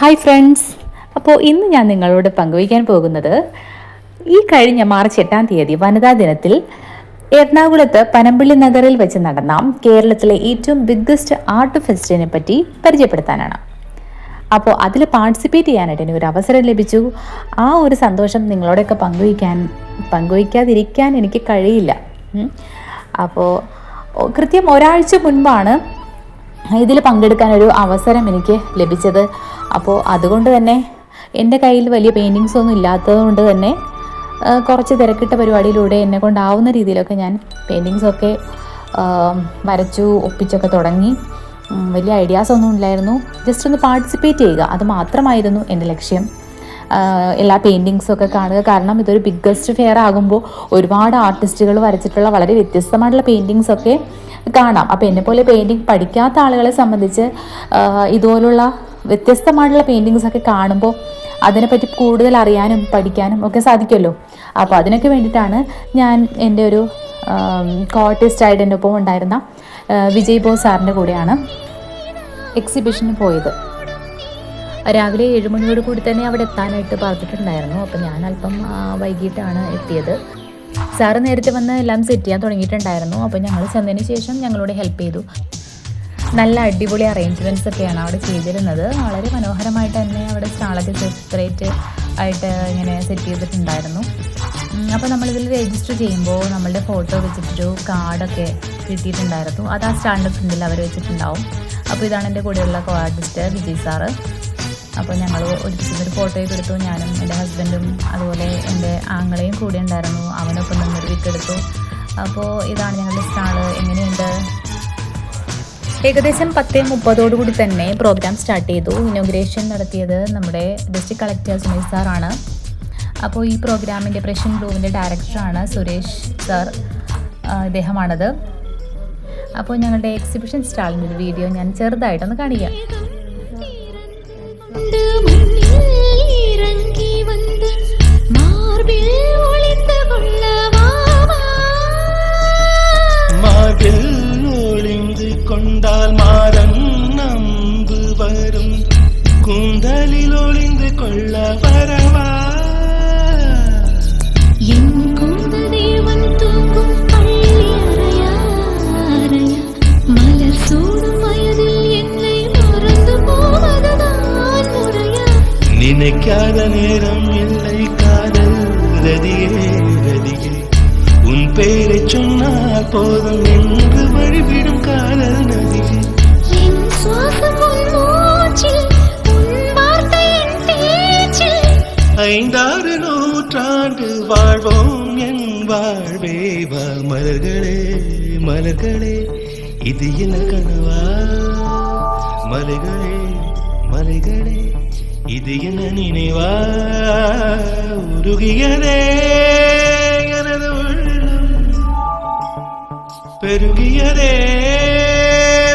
Hi friends അപ്പോൾ ഇന്ന് ഞാൻ നിങ്ങളോട് പങ്കുവയ്ക്കാൻ പോകുന്നത് ഈ കഴിഞ്ഞ മാർച്ച് എട്ടാം തീയതി വനിതാ ദിനത്തിൽ എറണാകുളത്ത് പനമ്പിള്ളി നഗറിൽ വെച്ച് നടന്ന കേരളത്തിലെ ഏറ്റവും ബിഗ്ഗസ്റ്റ് ആർട്ട് ഫെസ്റ്റിനെ പറ്റി പരിചയപ്പെടുത്താനാണ്. അപ്പോൾ അതിൽ പാർട്ടിസിപ്പേറ്റ് ചെയ്യാനായിട്ട് എനിക്ക് ഒരു അവസരം ലഭിച്ചു. ആ ഒരു സന്തോഷം നിങ്ങളോടൊക്കെ പങ്കുവയ്ക്കാൻ പങ്കുവയ്ക്കാതിരിക്കാൻ എനിക്ക് കഴിയില്ല. അപ്പോൾ കൃത്യം ഒരാഴ്ച മുൻപാണ് ഇതിൽ പങ്കെടുക്കാൻ ഒരു അവസരം എനിക്ക് ലഭിച്ചത്. അപ്പോൾ അതുകൊണ്ട് തന്നെ എന്റെ കയ്യിൽ വലിയ പെയിന്റിങ്സ് ഒന്നും ഇല്ലാത്തതുകൊണ്ട് തന്നെ കുറച്ച് തിരക്കിട്ട പരിപാടിയിലൂടെ എന്നെ കൊണ്ടാവുന്ന രീതിയിലൊക്കെ ഞാൻ പെയിന്റിങ്സൊക്കെ വരച്ചു ഒപ്പിച്ചൊക്കെ തുടങ്ങി. വലിയ ഐഡിയാസ് ഒന്നും ഇല്ലായിരുന്നു. ജസ്റ്റ് ഒന്ന് പാർട്ടിസിപ്പേറ്റ് ചെയ്യുക അത് മാത്രമായിരുന്നു എന്റെ ലക്ഷ്യം. എല്ലാ പെയിന്റിങ്സും ഒക്കെ കാണുക. കാരണം ഇതൊരു ബിഗ്ഗസ്റ്റ് ഫെയർ ആകുമ്പോൾ ഒരുപാട് ആർട്ടിസ്റ്റുകൾ വരച്ചിട്ടുള്ള വളരെ വ്യത്യസ്തമായിട്ടുള്ള പെയിന്റിങ്സ് ഒക്കെ കാണാം. അപ്പോൾ എന്നെപ്പോലെ പെയിന്റിങ് പഠിക്കാത്ത ആളുകളെ സംബന്ധിച്ച് ഇതുപോലുള്ള വ്യത്യസ്തമായിട്ടുള്ള പെയിന്റിങ്സ് ഒക്കെ കാണുമ്പോൾ അതിനെപ്പറ്റി കൂടുതൽ അറിയാനും പഠിക്കാനും ഒക്കെ സാധിക്കുമല്ലോ. അപ്പോൾ അതിനൊക്കെ വേണ്ടിയിട്ടാണ് ഞാൻ എന്റെ ഒരു കോർട്ടിസ്റ്റ് എന്റെ ഒപ്പം ഉണ്ടായിരുന്ന വിജയ് ബോസ് സാറിന്റെ കൂടെയാണ് എക്സിബിഷന് പോയത്. രാവിലെ ഏഴ് മണിയോട് കൂടി തന്നെ അവിടെ എത്താനായിട്ട് പറഞ്ഞിട്ടുണ്ടായിരുന്നു. അപ്പം ഞാൻ അല്പം വൈകിട്ടാണ് എത്തിയത്. സാറ് നേരത്തെ വന്ന് എല്ലാം സെറ്റ് ചെയ്യാൻ തുടങ്ങിയിട്ടുണ്ടായിരുന്നു. അപ്പോൾ ഞങ്ങൾ ചെന്നതിന് ശേഷം ഞങ്ങളോട് ഹെൽപ്പ് ചെയ്തു. നല്ല അടിപൊളി അറേഞ്ച്മെന്റ്സ് ഒക്കെയാണ് അവിടെ ചെയ്തിരുന്നത്. വളരെ മനോഹരമായിട്ട് തന്നെ അവിടെ സ്റ്റാളൊക്കെ സെപ്പറേറ്റ് ആയിട്ട് ഇങ്ങനെ സെറ്റ് ചെയ്തിട്ടുണ്ടായിരുന്നു. അപ്പോൾ നമ്മളിതിൽ രജിസ്റ്റർ ചെയ്യുമ്പോൾ നമ്മളുടെ ഫോട്ടോ വെച്ചിട്ടൊരു കാർഡൊക്കെ കിട്ടിയിട്ടുണ്ടായിരുന്നു. അത് ആ സ്റ്റാളിന്റെ ഫ്രണ്ടിൽ അവർ വെച്ചിട്ടുണ്ടാവും. അപ്പോൾ ഇതാണ് എന്റെ കൂടെയുള്ള കോ ആർട്ടിസ്റ്റ് വിജയ് സാറ്. അപ്പോൾ ഞങ്ങൾ ഒരു ഫോട്ടോ ഫോട്ടോയൊക്കെ എടുത്തു ഞാനും എന്റെ ഹസ്ബൻഡും അതുപോലെ എന്റെ ആങ്ങളെയും കൂടെ ഉണ്ടായിരുന്നു. അവനൊപ്പം നിന്നൊരു വിട്ടെടുത്തു അപ്പോൾ ഇതാണ് ഞങ്ങളുടെ സ്റ്റാൾ എങ്ങനെയുണ്ട്? ഏകദേശം പത്തേ മുപ്പതോടുകൂടി തന്നെ പ്രോഗ്രാം സ്റ്റാർട്ട് ചെയ്തു. ഇനോഗ്രേഷൻ നടത്തിയത് നമ്മുടെ ഡിസ്ട്രിക്ട് കളക്ടർ സുമേഷ് സാറാണ് അപ്പോൾ ഈ പ്രോഗ്രാമിന്റെ പ്രഷൻ ഗ്രൂവിന്റെ ഡയറക്ടറാണ് സുരേഷ് സാർ ഇദ്ദേഹമാണത്. അപ്പോൾ ഞങ്ങളുടെ എക്സിബിഷൻ സ്റ്റാളിന്റെ ഒരു വീഡിയോ ഞാൻ ചെറുതായിട്ടൊന്ന് കാണിക്കാം. do. நினைக்காத நேரம் இல்லை காதல் ரதியே ரதியே. உன் பேரை சொன்னால் போதும் என்று வழிவிடும் காதல் நதியே. ஐந்தாறு நூற்றாண்டு வாழ்வோம் என் வாழ்வே மலர்களே மலர்களே. இது என்ன கனவா மலைகளே மலைகளே. இது என்ன நினைவா உருகியதே எனது உள்ளம் பெருகியதே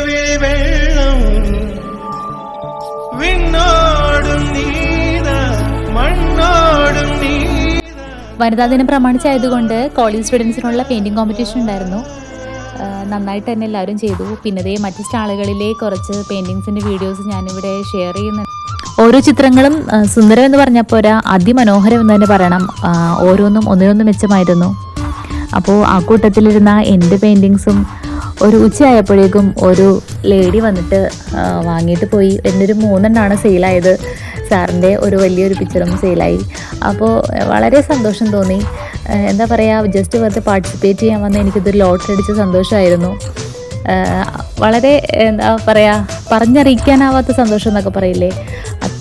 விழி வெள்ளம் വിണ്ണോടും നീത മണ്ണോടും നീത വനിതാ ദിനം പ്രമാണിച്ചായതുകൊണ്ട് കോളേജ് സ്റ്റുഡൻസിനുള്ള പെയിൻറ്റിങ് കോമ്പറ്റീഷൻ ഉണ്ടായിരുന്നു ആ, നന്നായിട്ട് തന്നെ എല്ലാവരും ചെയ്തു പിന്നെ ദേ മറ്റ് സ്റ്റാളുകളിലെ കുറച്ച് പെയിൻറ്റിങ്സിൻ്റെ വീഡിയോസ് ഞാനിവിടെ ഷെയർ ചെയ്യുന്നുണ്ട് ഓരോ ചിത്രങ്ങളും സുന്ദരം എന്ന് പറഞ്ഞപ്പോൾ പോരാ അതിമനോഹരം എന്ന് തന്നെ പറയണം. ഓരോന്നും ഒന്നിനൊന്നും മെച്ചമായിരുന്നു. അപ്പോൾ ആ കൂട്ടത്തിലിരുന്ന എന്റെ പെയിന്റിങ്സും ഒരു ഉച്ചയായപ്പോഴേക്കും ഒരു ലേഡി വന്നിട്ട് വാങ്ങിയിട്ട് പോയി. എന്റെ ഒരു മൂന്നെണ്ണമാണ് സെയിലായത് സാറിന്റെ ഒരു വലിയൊരു പിക്ചറും സെയിലായി അപ്പോൾ വളരെ സന്തോഷം തോന്നി. എന്താ പറയുക ജസ്റ്റ് വെറുതെ പാർട്ടിസിപ്പേറ്റ് ചെയ്യാൻ വന്ന എനിക്കിതൊരു ലോട്ടറി അടിച്ച സന്തോഷമായിരുന്നു. വളരെ എന്താ പറയുക പറഞ്ഞറിയിക്കാനാവാത്ത സന്തോഷം എന്നൊക്കെ പറയില്ലേ?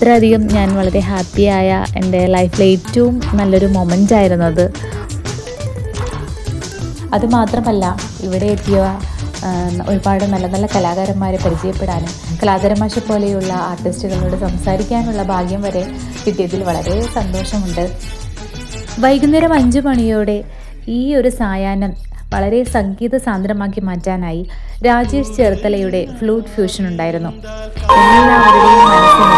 അത്രയധികം ഞാൻ വളരെ ഹാപ്പിയായ എന്റെ ലൈഫിലെ ഏറ്റവും നല്ലൊരു മൊമെന്റ് ആയിരുന്നു അത് അതുമാത്രമല്ല ഇവിടെ എത്തിയ ഒരുപാട് നല്ല നല്ല കലാകാരന്മാരെ പരിചയപ്പെടാനും കലാതരമാശ പോലെയുള്ള ആർട്ടിസ്റ്റുകളോട് സംസാരിക്കാനുള്ള ഭാഗ്യം വരെ കിട്ടിയതിൽ വളരെ സന്തോഷമുണ്ട്. വൈകുന്നേരം അഞ്ച് മണിയോടെ ഈ ഒരു സായാഹ്നം വളരെ സംഗീത സാന്ദ്രമാക്കി മാറ്റാനായി രാജേഷ് ചേർത്തലയുടെ ഫ്ലൂട്ട് ഫ്യൂഷൻ ഉണ്ടായിരുന്നു. എല്ലാവരുടെയും മനസ്സിനെ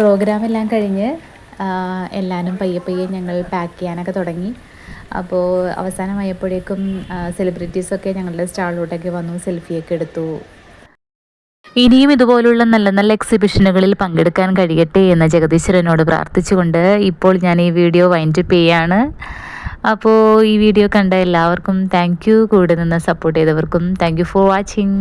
പ്രോഗ്രാം എല്ലാം കഴിഞ്ഞ് എല്ലാവരും പയ്യെ പയ്യെ ഞങ്ങൾ പാക്ക് ചെയ്യാനൊക്കെ തുടങ്ങി. അപ്പോൾ അവസാനമായപ്പോഴേക്കും സെലിബ്രിറ്റീസൊക്കെ ഞങ്ങളുടെ സ്റ്റാളിലോട്ടൊക്കെ വന്നു സെൽഫിയൊക്കെ എടുത്തു. ഇനിയും ഇതുപോലുള്ള നല്ല നല്ല എക്സിബിഷനുകളിൽ പങ്കെടുക്കാൻ കഴിയട്ടെ എന്ന് ജഗദീശ്വരനോട് പ്രാർത്ഥിച്ചുകൊണ്ട് ഇപ്പോൾ ഞാൻ ഈ വീഡിയോ വൈൻഡപ്പ് ചെയ്യാണ്. അപ്പോൾ ഈ വീഡിയോ കണ്ട എല്ലാവർക്കും താങ്ക് യു കൂടെ നിന്ന് സപ്പോർട്ട് ചെയ്തവർക്കും താങ്ക് യു ഫോർ വാച്ചിങ്